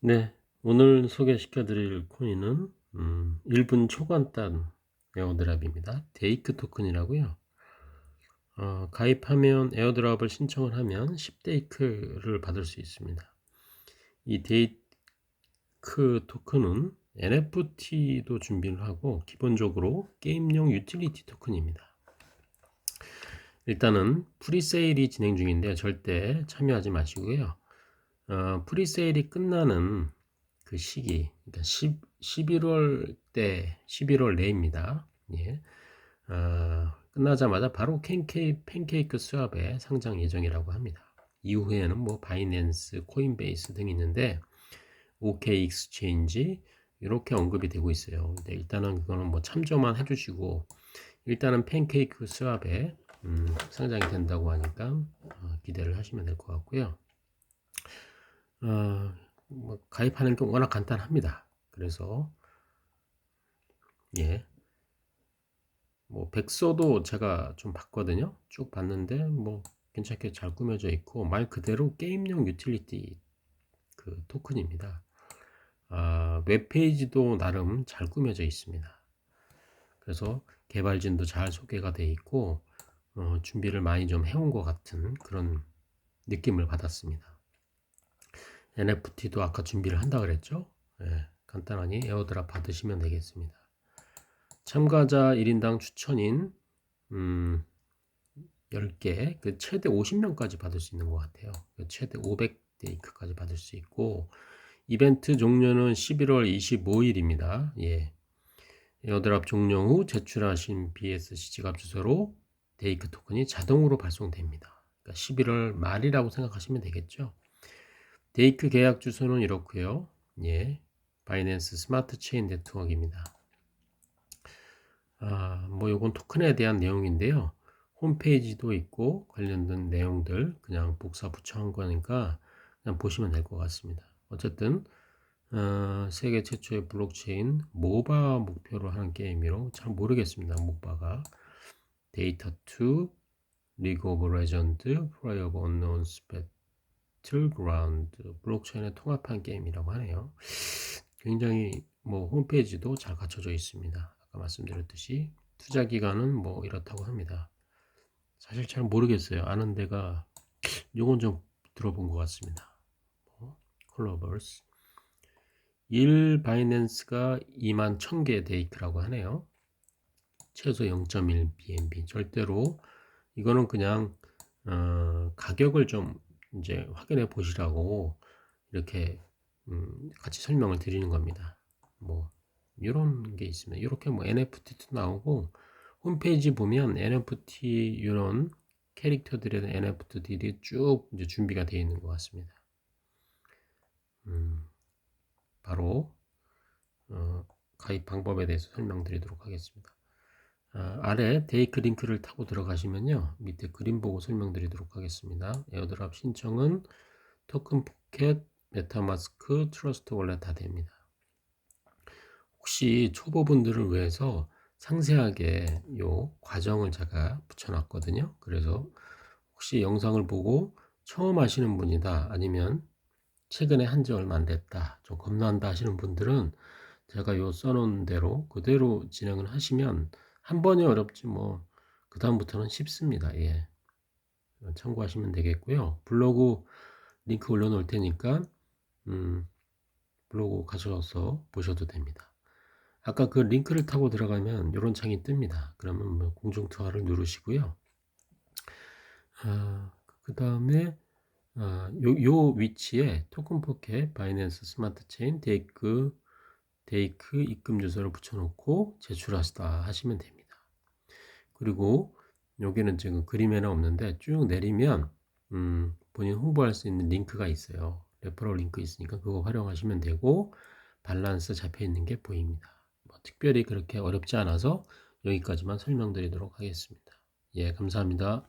네, 오늘 소개시켜 드릴 코인은 음, 1분 초간단 에어드랍입니다. 데이크 토큰이라고요. 어, 가입하면 에어드랍을 신청을 하면 10데이크를 받을 수 있습니다. 이 데이크 토큰은 NFT도 준비를 하고 기본적으로 게임용 유틸리티 토큰입니다. 일단은 프리세일이 진행 중인데 절대 참여하지 마시고요. 어, 프리세일이 끝나는 그 시기, 그러니까 10, 11월 때, 11월 내입니다. 예. 어, 끝나자마자 바로 캔케이, 팬케이크 수업에 상장 예정이라고 합니다. 이후에는 뭐 바이낸스, 코인베이스 등이 있는데 OK 익스체인지 이렇게 언급이 되고 있어요. 근데 일단은 그거는 뭐 참조만 해주시고 일단은 팬케이크 수업에 음, 상장이 된다고 하니까 어, 기대를 하시면 될 것 같고요. 어, 뭐 가입하는 게 워낙 간단합니다. 그래서 예, 뭐 백서도 제가 좀 봤거든요. 쭉 봤는데 뭐 괜찮게 잘 꾸며져 있고 말 그대로 게임용 유틸리티 그 토큰입니다. 아, 웹페이지도 나름 잘 꾸며져 있습니다. 그래서 개발진도 잘 소개가 돼 있고 어, 준비를 많이 좀 해온 것 같은 그런 느낌을 받았습니다. NFT도 아까 준비를 한다 그랬죠? 예, 간단하니 에어드랍 받으시면 되겠습니다. 참가자 1인당 추천인 음, 10개, 그 최대 50명까지 받을 수 있는 것 같아요. 그 최대 500데이크까지 받을 수 있고 이벤트 종료는 11월 25일입니다. 예. 에어드랍 종료 후 제출하신 BSC 지갑 주소로 데이크 토큰이 자동으로 발송됩니다. 그러니까 11월 말이라고 생각하시면 되겠죠. 데이크 계약 주소는 이렇고요. 예. 바이낸스 스마트 체인 네트워크입니다. 아, 뭐 요건 토큰에 대한 내용인데요. 홈페이지도 있고 관련된 내용들 그냥 복사 붙여한 거니까 그냥 보시면 될 것 같습니다. 어쨌든 어, 세계 최초의 블록체인 모바 목표로 하는 게임이로 잘 모르겠습니다. 모바가 데이터 2 리그 오브 레전드 프라이 오브 언노운 스페 배틀그라운드 블록체인에 통합한 게임이라고 하네요. 굉장히 뭐 홈페이지도 잘 갖춰져 있습니다. 아까 말씀드렸듯이 투자 기간은 뭐 이렇다고 합니다. 사실 잘 모르겠어요. 아는 데가 요건 좀 들어본 것 같습니다. 뭐, 콜러버스 1 바이낸스가 2만 1000개 데이크라고 하네요. 최소 0.1 BNB 절대로 이거는 그냥 어, 가격을 좀 이제 확인해 보시라고 이렇게 음, 같이 설명을 드리는 겁니다. 뭐 이런 게 있습니다. 이렇게 뭐 NFT도 나오고 홈페이지 보면 NFT 이런 캐릭터들에 대한 NFT들이 쭉 이제 준비가 되어 있는 것 같습니다. 음, 바로 어, 가입 방법에 대해서 설명드리도록 하겠습니다. 아, 아래 데이크 링크를 타고 들어가시면요. 밑에 그림 보고 설명드리도록 하겠습니다. 에어드랍 신청은 토큰 포켓, 메타마스크, 트러스트 원래 다 됩니다. 혹시 초보분들을 위해서 상세하게 요 과정을 제가 붙여놨거든요. 그래서 혹시 영상을 보고 처음 하시는 분이다 아니면 최근에 한 지 얼마 안 됐다 좀 겁난다 하시는 분들은 제가 요 써놓은 대로 그대로 진행을 하시면 한 번이 어렵지 뭐 그 다음부터는 쉽습니다. 예. 참고하시면 되겠고요. 블로그 링크 올려놓을 테니까 음, 블로그 가셔서 보셔도 됩니다. 아까 그 링크를 타고 들어가면 이런 창이 뜹니다. 그러면 뭐 공중 투하를 누르시고요. 아, 그 다음에 아, 요, 요 위치에 토큰 포켓 바이낸스 스마트 체인 데이크 데이크 입금 주소를 붙여놓고 제출하시다 하시면 됩니다. 그리고 여기는 지금 그림에는 없는데 쭉 내리면 음, 본인 홍보할 수 있는 링크가 있어요. 레퍼럴 링크 있으니까 그거 활용하시면 되고 밸런스 잡혀 있는 게 보입니다. 뭐 특별히 그렇게 어렵지 않아서 여기까지만 설명드리도록 하겠습니다. 예, 감사합니다.